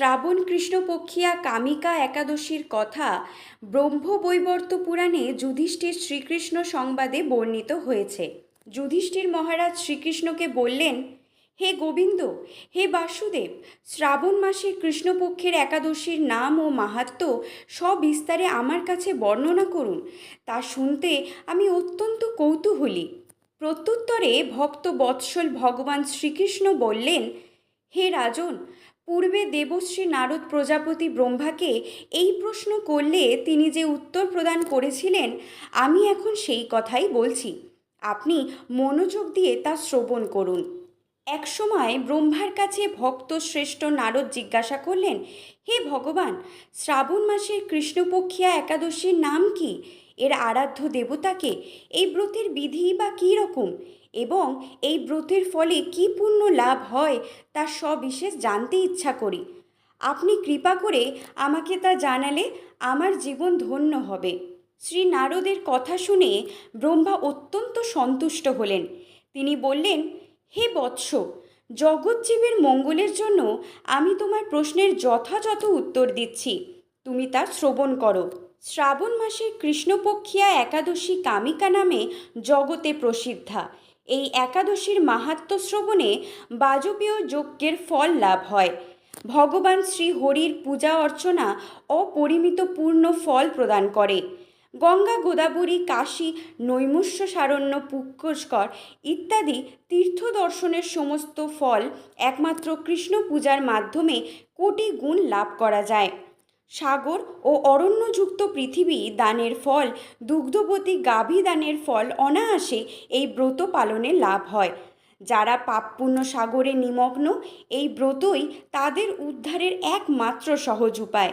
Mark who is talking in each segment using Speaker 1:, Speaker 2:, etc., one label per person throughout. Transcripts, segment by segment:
Speaker 1: শ্রাবণ কৃষ্ণপক্ষিয়া কামিকা একাদশীর কথা ব্রহ্মবৈবর্ত পুরাণে যুধিষ্ঠির শ্রীকৃষ্ণ সংবাদে বর্ণিত হয়েছে। যুধিষ্ঠির মহারাজ শ্রীকৃষ্ণকে বললেন, হে গোবিন্দ, হে বাসুদেব, শ্রাবণ মাসের কৃষ্ণপক্ষের একাদশীর নাম ও মাহাত্ম্য সবিস্তারে আমার কাছে বর্ণনা করুন। তা শুনতে আমি অত্যন্ত কৌতূহলী। প্রত্যুত্তরে ভক্ত বৎসল ভগবান শ্রীকৃষ্ণ বললেন, হে রাজন পূর্বে দেবশ্রী নারদ প্রজাপতি ব্রহ্মাকে এই প্রশ্ন করলে তিনি যে উত্তর প্রদান করেছিলেন, আমি এখন সেই কথাই বলছি। আপনি মনোযোগ দিয়ে তা শ্রবণ করুন। একসময় ব্রহ্মার কাছে ভক্ত শ্রেষ্ঠ নারদ জিজ্ঞাসা করলেন, হে ভগবান, শ্রাবণ মাসের কৃষ্ণপক্ষিয়া একাদশীর নাম কি? এর আরাধ্য দেবতাকে এই ব্রতের বিধি বা কী রকম? এবং এই ব্রতের ফলে কী পূর্ণ লাভ হয় তা সবিশেষ জানতে ইচ্ছা করি। আপনি কৃপা করে আমাকে তা জানালে আমার জীবন ধন্য হবে। শ্রী নারদের কথা শুনে ব্রহ্মা অত্যন্ত সন্তুষ্ট হলেন। তিনি বললেন, হে বৎস জগজ্জীবের মঙ্গলের জন্য আমি তোমার প্রশ্নের যথাযথ উত্তর দিচ্ছি। তুমি তা শ্রবণ করো। শ্রাবণ মাসে কৃষ্ণপক্ষিয়া একাদশী কামিকা নামে জগতে প্রসিদ্ধা। এই একাদশীর মাহাত্ম্য শ্রবণে বাজপেয় যজ্ঞের ফল লাভ হয়। ভগবান শ্রী হরির পূজা অর্চনা অপরিমিত পূর্ণ ফল প্রদান করে। গঙ্গা, গোদাবরী, কাশী, নৈমুষ্য সারণ্য পুষ্কর ইত্যাদি তীর্থ দর্শনের সমস্ত ফল একমাত্র কৃষ্ণ পূজার মাধ্যমে কোটি গুণ লাভ করা যায়। সাগর ও অরণ্যযুক্ত পৃথিবী দানের ফল, দুগ্ধবতী গাভী দানের ফল অনায়াসে এই ব্রত পালনে লাভ হয়। যারা পাপপুণ্য সাগরে নিমগ্ন, এই ব্রতই তাদের উদ্ধারের একমাত্র সহজ উপায়।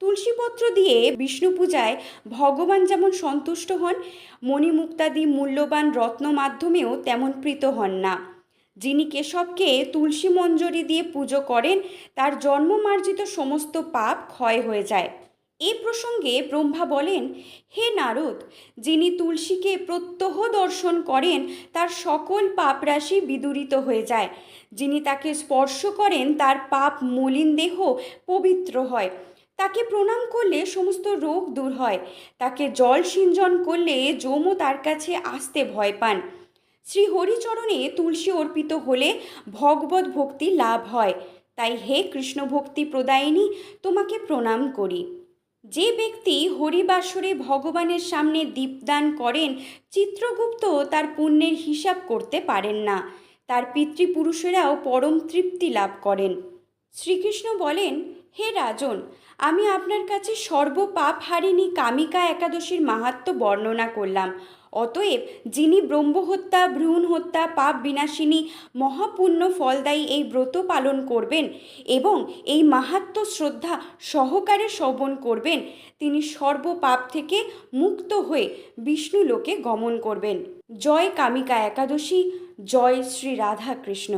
Speaker 1: তুলসীপত্র দিয়ে বিষ্ণু পূজায় ভগবান যেমন সন্তুষ্ট হন মণিমুক্তাদি মূল্যবান রত্ন মাধ্যমেও তেমন প্রীত হন না। যিনি কেশবকে তুলসী মঞ্জরি দিয়ে পুজো করেন, তার জন্মমার্জিত সমস্ত পাপ ক্ষয় হয়ে যায়। এ প্রসঙ্গে ব্রহ্মা বলেন, হে নারদ, যিনি তুলসীকে প্রত্যহ দর্শন করেন, তার সকল পাপরাশি বিদূরিত হয়ে যায়। যিনি তাকে স্পর্শ করেন, তার পাপ মলিন দেহ পবিত্র হয়। তাকে প্রণাম করলে সমস্ত রোগ দূর হয়। তাকে জল সিঞ্জন করলে যমও তার কাছে আসতে ভয় পান। শ্রী হরিচরণে তুলসী অর্পিত হলে ভগবত ভক্তি লাভ হয়। তাই হে কৃষ্ণ ভক্তি প্রদায়িনী, তোমাকে প্রণাম করি। যে ব্যক্তি হরিবাসরে ভগবানের সামনে দীপদান করেন, চিত্রগুপ্ত তার পুণ্যের হিসাব করতে পারেন না। তার পিতৃপুরুষেরাও পরম তৃপ্তি লাভ করেন। শ্রীকৃষ্ণ বলেন হে রাজন, আমি আপনার কাছে সর্বপাপ হারিণী কামিকা একাদশীর মাহাত্ম বর্ণনা করলাম। অতএব যিনি ব্রহ্মহত্যা ভ্রূণ হত্যা পাপ বিনাশিনী, মহাপুণ্য ফলদায়ী এই ব্রত পালন করবেন এবং এই মাহাত্ম শ্রদ্ধা সহকারে শ্রবণ করবেন, তিনি সর্বপাপ থেকে মুক্ত হয়ে বিষ্ণু লোকে গমন করবেন। জয় কামিকা একাদশী, জয় শ্রী রাধা কৃষ্ণ